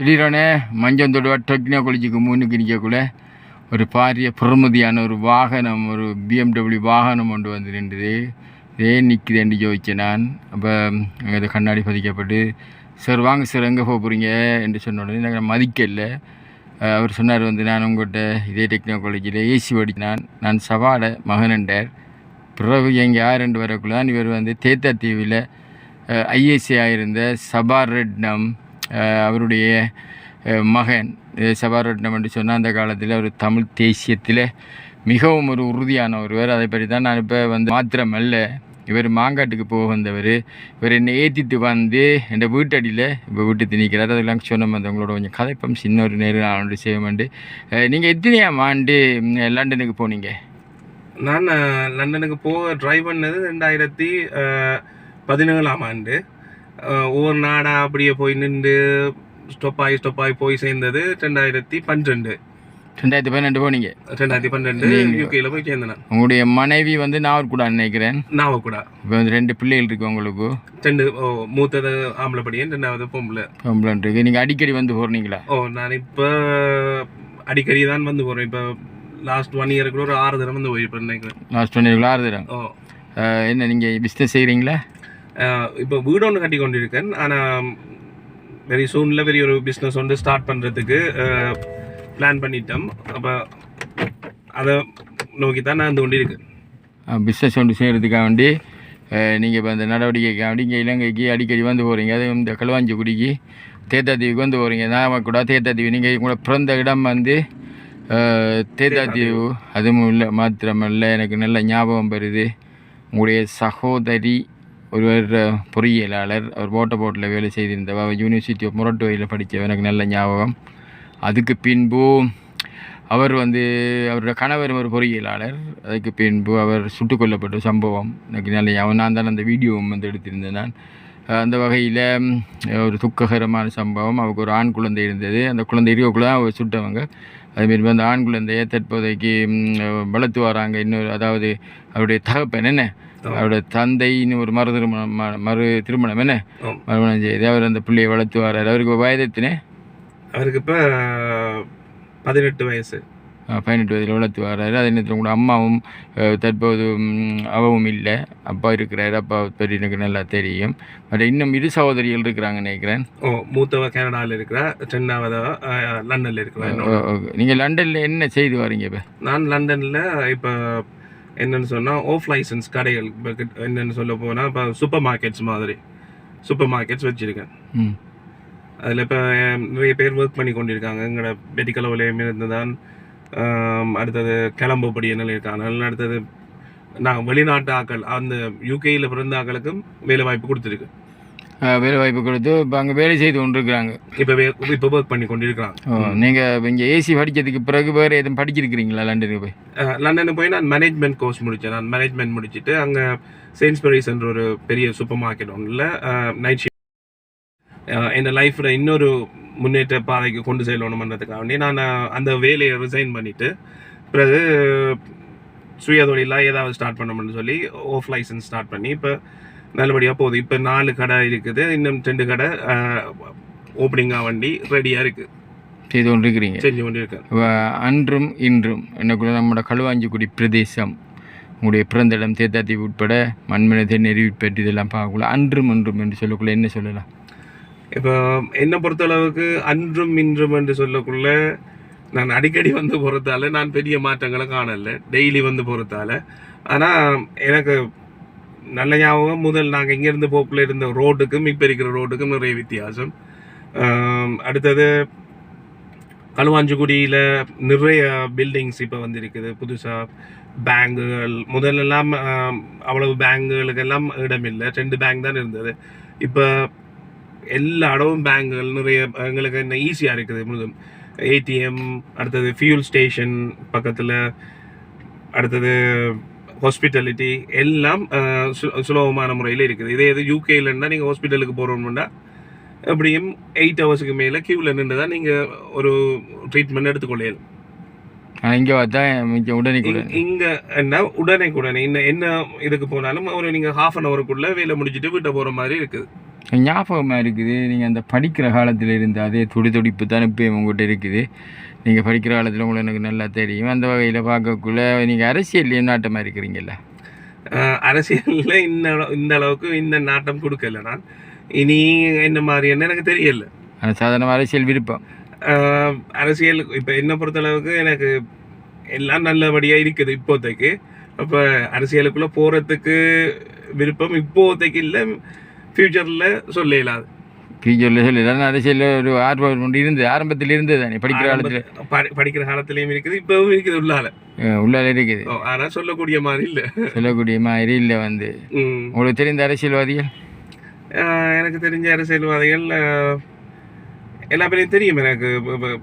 திடீரெனே மஞ்சந்தோடு டெக்னாலஜிக்கு முன்னுக்கு நிற்கக்குள்ள ஒரு பாரிய பிரமதியான ஒரு வாகனம் ஒரு பிஎம்டபிள்யூ வாகனம் கொண்டு வந்து நின்றுது. ஏன் நிற்குதுன்னு ஜோதித்தேன் நான். அப்போ அங்கே கண்ணாடி பதிக்கப்பட்டு சார் வாங்க சார் எங்கே போக போகிறீங்க என்று சொன்ன உடனே நான் மதிக்கல அவர் சொன்னார் வந்து நான் உங்கள்கிட்ட இதே டெக்னோ காலேஜில் ஏசி படிச்சினான் நான் சவாட மகனண்டார் பிறகு எங்கள் யார் ரெண்டு வரக்குள்ள தான் இவர் வந்து தேத்தா தீவில் ஐஏசி ஆயிருந்த சபாரட்னம் அவருடைய மகன் அஹ் சபாரட்னம் என்று சொன்னால் அந்த காலத்தில் ஒரு தமிழ் தேசியத்தில் மிகவும் ஒரு உறுதியான ஒருவர். அதை பற்றி தான் நான் இப்போ வந்து மாத்திரமல்ல இவர் மாங்காட்டுக்கு போக வந்தவர். இவர் என்னை ஏற்றிட்டு வந்து என் வீட்டடியில் இப்போ வீட்டு திணிக்கிறார். அதெல்லாம் சொன்ன வந்து உங்களோட கொஞ்சம் கதைப்பம் சின்ன ஒரு நேரம் ஆண்டு செய்யமாண்டு நீங்கள் எத்தனையாம் ஆண்டு லண்டனுக்கு போனீங்க? நான் லண்டனுக்கு போக ட்ரை பண்ணது ரெண்டாயிரத்தி பதினேழாம் ஆண்டு. ஒவ்வொரு நாடா அப்படியே போய் நின்று ஸ்டொப் ஆகி ஸ்டொப் ஆகி போய் சேர்ந்தது ரெண்டாயிரத்தி பன்னிரெண்டு. ரெண்டாயிரத்தி பதினெண்டு போனீங்க? ரெண்டாயிரத்தி பன்னெண்டு யூகேல போய் சேர்ந்தேன் உங்களுடைய மனைவி வந்து நாகர்கூடா நினைக்கிறேன். நாவக்கூடா இப்போ வந்து ரெண்டு பிள்ளைகள் இருக்கு உங்களுக்கு. ரெண்டு மூத்தது ஆம்பளை படியன் ரெண்டாவது பொம்பளை. பொம்பளைன்னு இருக்கு. நீங்கள் அடிக்கடி வந்து போகிறீங்களா ஓ நான் இப்போ அடிக்கடி தான் வந்து போகிறேன் இப்போ லாஸ்ட் ஒன் இயருக்கு ஒரு ஆறு தடவை வந்து போயிருப்பேன் நினைக்கிறேன். லாஸ்ட் ஒன் இயர்க்குள்ள ஆறுதுறாங்க ஓ. என்ன நீங்கள் பிஸ்னஸ் செய்கிறீங்களா இப்போ வீடு ஒன்று கட்டி கொண்டிருக்கேன். ஆனால் வெரி சூனில் பெரிய ஒரு பிஸ்னஸ் ஒன்று ஸ்டார்ட் பண்ணுறதுக்கு பிளான் பண்ணிட்டோம். அப்போ அதை நோக்கி தான் நான் வந்து கொண்டிருக்கேன். பிஸ்னஸ் ஒன்று செய்கிறதுக்காக வேண்டி நீங்கள் இப்போ அந்த நடவடிக்கைக்காக வேண்டி இங்கே இலங்கைக்கு அடிக்கடி வந்து போகிறீங்க அது இந்த களுவாஞ்சிக்குடிக்கு தேத்தாத்தீவுக்கு வந்து போகிறீங்க நான் கூட தேத்தாத்தீவு நீங்கள் உங்களோட பிறந்த இடம் வந்து தேத்தாத்தீவு அதுவும் இல்லை மாத்திரமல்ல எனக்கு நல்ல ஞாபகம் வருது. உங்களுடைய சகோதரி ஒருவர் பொறியியலாளர் அவர் போட்ட போட்டில் வேலை செய்திருந்தவர். அவர் யூனிவர்சிட்டி ஆஃப் மொரட்டுவையில் படித்தவர். எனக்கு நல்ல ஞாபகம். அதுக்கு பின்பு அவர் வந்து அவரோட கணவர் ஒரு பொறியியலாளர். அதுக்கு பின்பு அவர் சுட்டுக் கொல்லப்பட்ட சம்பவம். எனக்கு நல்ல ஞாபகம். நான் தான் அந்த வீடியோவும் வந்து எடுத்திருந்தேன் நான். அந்த வகையில் ஒரு துக்ககரமான சம்பவம். அவருக்கு ஒரு ஆண் குழந்தை இருந்தது. அந்த குழந்தை இருக்கக்குள்ள தான் அவர் சுட்டவங்க. அதுமாரி அந்த ஆண் குழந்தையை தற்போதைக்கு வளர்த்து வராங்க. இன்னொரு அதாவது அவருடைய தகப்பன் என்ன? அவருடைய தந்தைன்னு ஒரு மறு திருமணம் மறு திருமணம் என்ன. மறுமணம் செய்து அவர் அந்த பிள்ளையை வளர்த்து வர்றாரு அவருக்கு வயதத்தினே? அவருக்கு இப்போ பதினெட்டு வயசு. பதினெட்டு வயதில் வளர்த்து வர்றாரு அதே நேரத்தில் கூட அம்மாவும் தற்போது அவவும் இல்லை. அப்பா இருக்கிறாரு. அப்பா பற்றி எனக்கு நல்லா தெரியும். பட் இன்னும் இரு சகோதரிகள் இருக்கிறாங்க நினைக்கிறேன். ஓ மூத்தவ கனடாவில் இருக்கிறா ரெண்டாவது லண்டனில் இருக்கிறா நீங்கள் லண்டனில் என்ன செய்து வரீங்க இப்போ? நான் லண்டனில் இப்போ என்னன்னு சொன்னால் ஆஃப் லைசன்ஸ் கடைகள் என்னன்னு சொல்ல போனால் இப்போ சூப்பர் மார்க்கெட்ஸ் மாதிரி. சூப்பர் மார்க்கெட்ஸ் வச்சுருக்கேன் அதில் இப்போ நிறைய பேர் ஒர்க் பண்ணி கொண்டிருக்காங்க. எங்களோட வெட்டிக்கலவுலையும் இருந்து தான் அடுத்தது கிளம்புபடி என்ன இருக்காங்க. அதனால அடுத்தது நான் வெளிநாட்டு ஆக்கள் அந்த யூகேயில் பிறந்த ஆக்களுக்கும் வேலை வாய்ப்பு கொடுத்துருக்கு. வேலை வாய்ப்பு கொடுத்து இப்போ அங்கே வேலை செய்து கொண்டிருக்கிறாங்க. இப்போ இப்போ ஒர்க் பண்ணி கொண்டிருக்கிறாங்க. நீங்கள் இங்கே ஏசி படித்ததுக்கு பிறகு வேறு எதுவும் படிச்சிருக்கிறீங்களா லண்டனுக்கு போய்? லண்டனுக்கு போய் நான் மேனேஜ்மெண்ட் கோர்ஸ் முடித்தேன் நான் மேனேஜ்மெண்ட் முடிச்சுட்டு அங்கே செயின்ஸ்பரிஸ்ன்ற ஒரு பெரிய சூப்பர் மார்க்கெட் ஒன்றில் நைட் ஷிஃப்ட் என் லைஃப்பில் இன்னொரு முன்னேற்ற பாதைக்கு கொண்டு செல்லணுமன்றதுக்காக வேண்டி நான் அந்த வேலையை ரிசைன் பண்ணிவிட்டு பிறகு சுயதொழிலாக ஏதாவது ஸ்டார்ட் பண்ணணும்னு சொல்லி ஆஃப் லைசன்ஸ் ஸ்டார்ட் பண்ணி இப்போ நல்லபடியாக போகுது. இப்போ நாலு கடை இருக்குது. இன்னும் ரெண்டு கடை ஓப்பனிங்காக வண்டி ரெடியாக இருக்குது செய்து கொண்டிருக்கிறீங்க செஞ்சு கொண்டு இருக்கேன் வ- அன்றும் இன்றும் என்னக்குள்ள நம்மளோட களுவாஞ்சிக்குடி பிரதேசம் உங்களுடைய பிறந்த இடம் தேத்தாத்தீவு உட்பட மண்மனத்தை நெறிவிப்பட்டு இதெல்லாம் பார்க்கக்குள்ள அன்றும் இன்றும் என்று சொல்லக்குள்ள என்ன சொல்லலாம்? இப்போ என்னை பொறுத்தளவுக்கு அன்றும் இன்றும் என்று சொல்லக்குள்ள நான் அடிக்கடி வந்து போகிறதால நான் பெரிய மாற்றங்களை காணல. டெய்லி வந்து போகிறதால ஆனால் எனக்கு நல்ல ஞாபகம். முதல் நாங்கள் இங்கேருந்து போக்கில் இருந்த ரோட்டுக்கும் இப்போ இருக்கிற ரோட்டுக்கும் நிறைய வித்தியாசம். அடுத்தது களுவாஞ்சிக்குடியில் நிறைய பில்டிங்ஸ் இப்போ வந்திருக்குது. புதுசாக பேங்குகள் முதல்லெல்லாம் அவ்வளவு பேங்குகளுக்கெல்லாம் இடம் இல்லை ரெண்டு பேங்க் தான் இருந்தது. இப்போ எல்லா இடமும் பேங்குகள் நிறைய எங்களுக்கு என்ன ஈஸியாக இருக்குது. முழுதும் ஏடிஎம் அடுத்தது ஃபியூல் ஸ்டேஷன் பக்கத்தில் அடுத்தது ஹாஸ்பிட்டாலிட்டி எல்லாம் சுலபமான முறையில் இருக்குது. இதே இது யூகேலன்னா நீங்கள் ஹாஸ்பிட்டலுக்கு போகிறோம்னா எப்படியும் எயிட் ஹவர்ஸுக்கு மேலே க்யூவில் நின்று தான் நீங்கள் ஒரு ட்ரீட்மெண்ட் எடுத்துக்கொள்ளலாம் ஆனால் இங்கே பார்த்தா உடனே இங்க என்ன உடனே உடனே என்ன என்ன இதுக்கு போனாலும் ஒரு நீங்கள் ஹாஃப் அன் ஹவருக்குள்ளே வேலை முடிச்சுட்டு வீட்டை போகிற மாதிரி இருக்குது. ஞாபகமாக இருக்குது நீங்கள் அந்த படிக்கிற காலத்தில் இருந்த அதே துடி துடிப்பு தான் இப்போயும் உங்கள்கிட்ட இருக்குது. நீங்கள் படிக்கிற காலத்தில் உங்களுக்கு எனக்கு நல்லா தெரியும். அந்த வகையில் பார்க்கக்குள்ள நீங்கள் அரசியல் நாட்டமாக இருக்கிறீங்கல்ல? அஹ் அரசியல்ல இந்த இந்த அளவுக்கு இந்த நாட்டம் கொடுக்கல நான். இனி என்ன மாதிரின்னு எனக்கு தெரியல. சாதாரண அரசியல் விருப்பம். அரசியல் இப்போ என்ன பொறுத்தளவுக்கு எனக்கு எல்லாம் நல்லபடியா இருக்குது இப்போதைக்கு. அப்ப அரசியலுக்குள்ள போறதுக்கு விருப்பம் இப்போதைக்கு இல்லை. ஃபியூச்சர்ல சொல்ல இயலாது ஃபியூச்சரில் சொல்லி அதான் அரசியலில் ஒரு ஆர்வம் ஒன்று இருந்தது. ஆரம்பத்தில் இருந்தது தானே. படிக்கிற காலத்தில். படிக்கிற காலத்திலயும் இருக்குது இப்பவும் இருக்குது உள்ளால. உள்ளால இருக்குது. ஓ, ஆனா சொல்லக்கூடிய மாதிரி இல்ல. சொல்லக்கூடிய மாதிரி இல்லை வந்து. உங்களுக்கு தெரிந்த அரசியல்வாதிகள்? எனக்கு தெரிஞ்ச அரசியல்வாதிகள் எல்லா பேரையும் தெரியும் எனக்கு. இப்ப-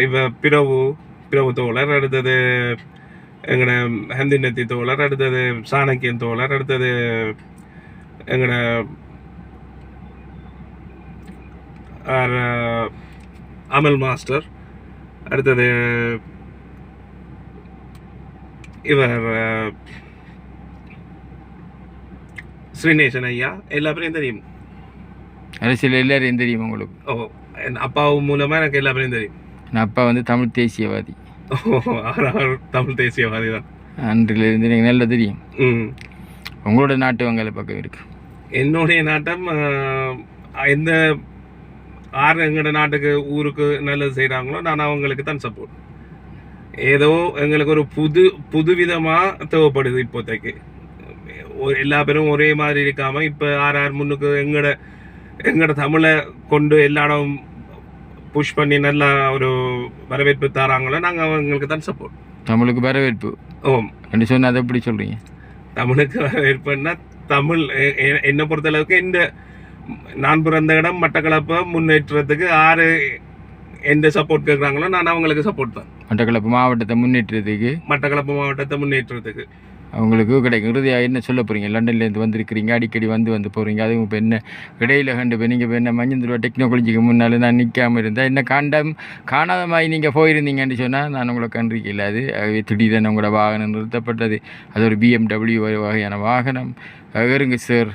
இப்ப- பிரபு பிரபு தோழர் அடுத்தது எங்கட ஹந்திநத்தி தோழர் அடுத்தது சாணக்கியன் தோழர் அடுத்தது அஹ், அமல் மாஸ்டர் அடுத்தது இவர் ஸ்ரீநேசன் ஐயா எல்லா பேரையும் தெரியும்? அரசியல் எல்லாரையும் தெரியும் உங்களுக்கு? ஓ என் அப்பாவு மூலமா எனக்கு எல்லா பேரையும் தெரியும்? நான் அப்பா வந்து தமிழ் தேசியவாதி. அவர் தமிழ் தேசியவாதி தான் அன்றிலிருந்து எனக்கு நல்லா தெரியும். ம். உங்களோட நாட்டு வங்காள பக்கம் இருக்கு. என்னுடைய நாட்டம் எந்த ஆறு எங்களோட நாட்டுக்கு ஊருக்கு நல்லது செய்கிறாங்களோ நான் அவங்களுக்கு தான் சப்போர்ட் ஏதோ எங்களுக்கு ஒரு புது புதுவிதமா தேவைப்படுது இப்போதைக்கு. ஒரு- எல்லா பேரும் ஒரே மாதிரி இருக்காம இப்ப ஆர் ஆர் முன்னுக்கு எங்கட எங்கட தமிழை கொண்டு எல்லா இடம் புஷ் பண்ணி நல்லா ஒரு வரவேற்பு தராங்களோ? நாங்க அவங்களுக்கு தான் சப்போர்ட் தமிழுக்கு வரவேற்பு? ஓம் என்று சொன்னால் அதை எப்படி சொல்கிறீங்க தமிழுக்கு வரவேற்புன்னா தமிழ் என்னை பொறுத்தளவுக்கு இந்த நான் பிறந்த இடம் மட்டக்களப்பை முன்னேற்றத்துக்கு ஆறு எந்த சப்போர்ட் கேட்குறாங்களோ நான் அவங்களுக்கு சப்போர்ட் தான். மட்டக்களப்பு மாவட்டத்தை முன்னேற்றத்துக்கு? மட்டக்களப்பு மாவட்டத்தை முன்னேற்றத்துக்கு. அவங்களுக்கு கிடைக்கும். இறுதியாக என்ன சொல்ல போகிறீங்க லண்டன்லேருந்து வந்திருக்கிறீங்க அடிக்கடி வந்து வந்து போகிறீங்க அதுவும் இப்போ என்ன இடையில கண்டு இப்போ நீங்கள் இப்போ என்ன மஞ்சள் டெக்னாலஜிக்கு முன்னால் நான் நிற்காமல் இருந்தால் என்ன காண்டம் காணாத மாதிரி நீங்கள் போயிருந்தீங்கன்னு சொன்னால் நான் உங்களை கண்டிருக்க இல்லாது ஆகவே திடீரென உங்களோட வாகனம் நிறுத்தப்பட்டது. அது ஒரு பிஎம்டபிள்யூ வகையான வாகனம். இருங்க சார்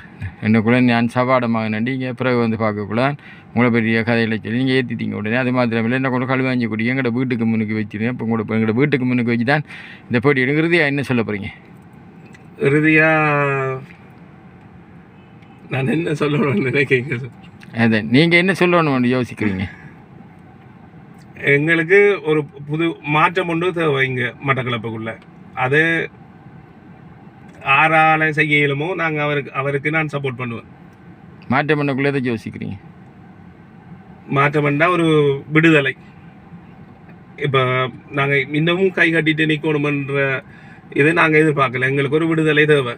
என்னக்குள்ள நான் சவாடமாக நண்டிங்க பிறகு வந்து பார்க்கக்குள்ள உங்களை பெரிய கதையில் சொல்லி நீங்கள் ஏற்றிட்டீங்க உடனே. அது மாத்திரம் இல்லை என்ன கொண்டு கழுவாஞ்சி குடி எங்களோட வீட்டுக்கு முன்னுக்கு வச்சுருங்க இப்போ உங்களோட எங்களோட வீட்டுக்கு முன்னுக்கு வச்சு தான் இந்த போட்டி எடுங்கிறது என்ன சொல்ல போகிறீங்க இறுதியா நான் என்ன சொல்லணும்னு நினைக்கிறேன் சார் அதான் நீங்கள் என்ன சொல்லணும்னு யோசிக்கிறீங்க? எங்களுக்கு ஒரு புது மாற்றம் ஒன்று தேவை இங்க மட்டக்களப்புக்குள்ள. அது ஆறால செய்ய இயலுமோ நாங்கள் அவருக்கு அவருக்கு நான் சப்போர்ட் பண்ணுவேன். மாற்றம் பண்ணக்குள்ளே எதை யோசிக்கிறீங்க? மாற்றம்னா ஒரு விடுதலை. இப்போ நாங்கள் இன்னமும் கை கட்டிட்டு நிற்கணுமன்ற இதை நாங்கள் எதிர்பார்க்கல. எங்களுக்கு ஒரு விடுதலை தேவை.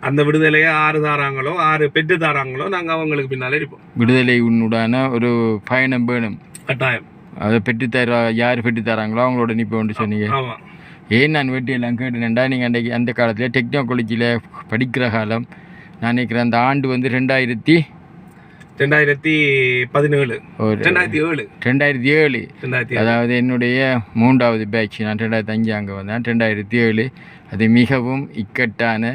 அந்த விடுதலையை ஆறு தாராங்களோ ஆறு பெற்று தாராங்களோ நாங்கள் அவங்களுக்கு பின்னால் இருப்போம். விடுதலை உன்னுடான ஒரு பயணம் வேணும். கட்டாயம். அதை பெற்றுத்தர யார் பெற்றுத்தராங்களோ அவங்களோட நிற்போன்னு சொன்னீங்க. ஆமாம் ஏன் நான் வெட்டியெல்லாம் கேட்டேன்டா நீங்கள் அன்றைக்கி அந்த காலத்தில் டெக்னோ காலேஜில் படிக்கிற காலம் நான் நினைக்கிறேன் அந்த ஆண்டு வந்து ரெண்டாயிரத்தி ரெண்டாயிரத்தி பதினேழு. ரெண்டாயிரத்தி ஏழு. ரெண்டாயிரத்தி ஏழு. அதாவது என்னுடைய மூன்றாவது பேட்ச் நான் ரெண்டாயிரத்தி அஞ்சு அங்கே வந்தேன் ரெண்டாயிரத்தி ஏழு. அது மிகவும் இக்கட்டான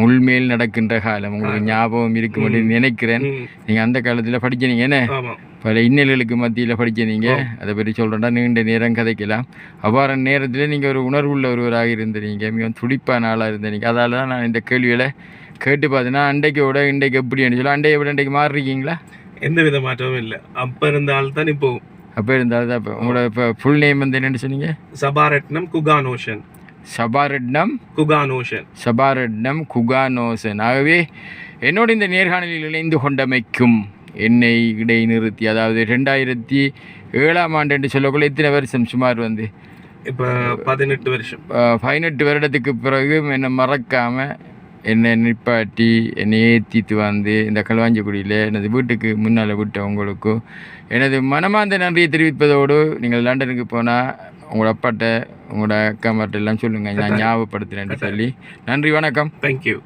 முள்மேல் நடக்கின்ற காலம். உங்களுக்கு ஞாபகம் இருக்கும் அப்படின்னு நினைக்கிறேன். நீங்கள் அந்த காலத்தில் படிச்சீங்க என்ன? பல இன்னல்களுக்கு மத்தியில் படிச்சீங்க அதை பற்றி சொல்கிறேன்டா நீண்ட நேரம் கதைக்கலாம். அவ்வாறான நேரத்தில் நீங்கள் ஒரு உணர்வுள்ள ஒருவராக இருந்தீங்க மிகவும் துடிப்பான ஆளாக இருந்தீங்க அதால தான் நான் இந்த கேள்விகளை கேட்டு பார்த்தேன்னா அண்டைக்கோட இன்றைக்கு எப்படின்னு சொல்லி அண்டையை விட இன்றைக்கு மாறிருக்கீங்களா? எந்த வித மாற்றமும் இல்லை. அப்போ இருந்த ஆள் தான் இப்போ அப்போ இருந்தால் தான் இப்போ உங்களோட இப்போ ஃபுல் நேம் வந்து என்னென்னு சொன்னீங்க? சபாரட்னம் குகானோஷன். சபாரட்னம்? குகானோஷன். சபாரட்னம் குகானோசன் ஆகவே என்னோட இந்த நேர்காணலில் இணைந்து கொண்டமைக்கும் என்னை இடைநிறுத்தி அதாவது ரெண்டாயிரத்தி ஏழாம் ஆண்டு என்று சொல்லக்குள்ள எத்தனை வருஷம் சுமார் வந்து? இப்போ பதினெட்டு வருஷம். பதினெட்டு வருடத்துக்கு பிறகு என்னை மறக்காமல் என்னை நிப்பாட்டி என்னை ஏற்றிட்டு வந்து இந்த களுவாஞ்சிக்குடியில் எனது வீட்டுக்கு முன்னால் விட்ட உங்களுக்கும் எனது மனமார்ந்த நன்றியை தெரிவிப்பதோடு நீங்கள் லண்டனுக்கு போனால் உங்களோட அப்பாட்ட உங்களோட அக்கா மாட்ட எல்லாம் சொல்லுங்கள் நான் ஞாபகப்படுத்துகிறேன்னு சொல்லி. நன்றி வணக்கம். தேங்க்யூ